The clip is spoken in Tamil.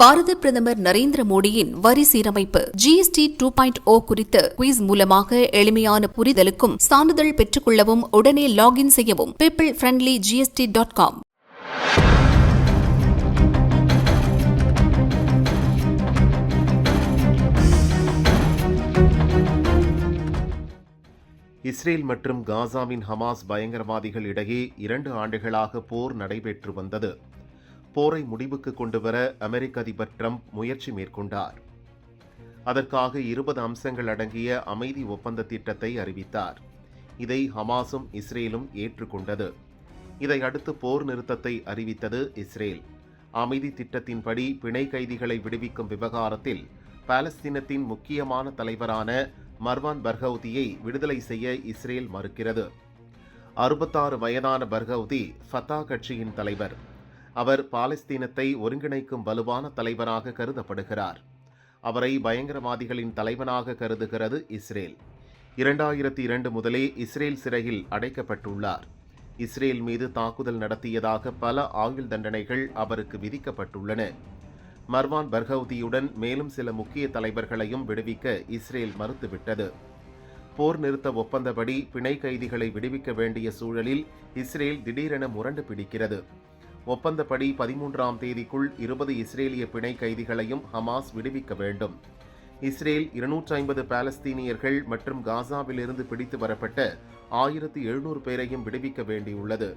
பாரத பிரதமர் நரேந்திர மோடியின் வரி சீரமைப்பு ஜிஎஸ்டி டூ பாயிண்ட் ஓ குறித்த குயிஸ் மூலமாக எளிமையான புரிதலுக்கும் சான்றிதழ் பெற்றுக்கொள்ளவும் உடனே லாகின் செய்யவும் people friendly GST dot com Israel மற்றும் காசாவின் ஹமாஸ் பயங்கரவாதிகள் இடையே இரண்டு ஆண்டுகளாக போர் நடைபெற்று வந்தது. போரை முடிவுக்கு கொண்டுவர அமெரிக்க அதிபர் ட்ரம்ப் முயற்சி மேற்கொண்டார். அதற்காக இருபது அம்சங்கள் அடங்கிய அமைதி ஒப்பந்த திட்டத்தை அறிவித்தார். இதை ஹமாஸும் இஸ்ரேலும் ஏற்றுக்கொண்டது. இதை அடுத்து போர் நிறுத்தத்தை அறிவித்தது இஸ்ரேல். அமைதி திட்டத்தின்படி பிணை கைதிகளை விடுவிக்கும் விவகாரத்தில் பாலஸ்தீனத்தின் முக்கியமான தலைவரான மர்வான் பர்கவுதியை விடுதலை செய்ய இஸ்ரேல் மறுக்கிறது. அறுபத்தாறு வயதான பர்கவுதி ஃபத்தா கட்சியின் தலைவர். அவர் பாலஸ்தீனத்தை ஒருங்கிணைக்கும் வலுவான தலைவராக கருதப்படுகிறார். அவரை பயங்கரவாதிகளின் தலைவனாக கருதுகிறது இஸ்ரேல். இரண்டாயிரத்தி இரண்டு முதலே இஸ்ரேல் சிறையில் அடைக்கப்பட்டுள்ளார். இஸ்ரேல் மீது தாக்குதல் நடத்தியதாக பல ஆயுள் தண்டனைகள் அவருக்கு விதிக்கப்பட்டுள்ளன. மர்வான் பர்கவுதியுடன் மேலும் சில முக்கிய தலைவர்களையும் விடுவிக்க இஸ்ரேல் மறுத்துவிட்டது. போர் நிறுத்த ஒப்பந்தப்படி பிணை கைதிகளை விடுவிக்க வேண்டிய சூழலில் இஸ்ரேல் திடீரென முரண்டு பிடிக்கிறது. ஒப்பந்தப்படி பதிமூன்றாம் தேதிக்குள் இருபது இஸ்ரேலிய பிணை கைதிகளையும் ஹமாஸ் விடுவிக்க வேண்டும். இஸ்ரேல் இருநூற்றி ஐம்பது பாலஸ்தீனியர்கள் மற்றும் காசாவிலிருந்து பிடித்து வரப்பட்ட ஆயிரத்தி எழுநூறு பேரையும் விடுவிக்க வேண்டியுள்ளது.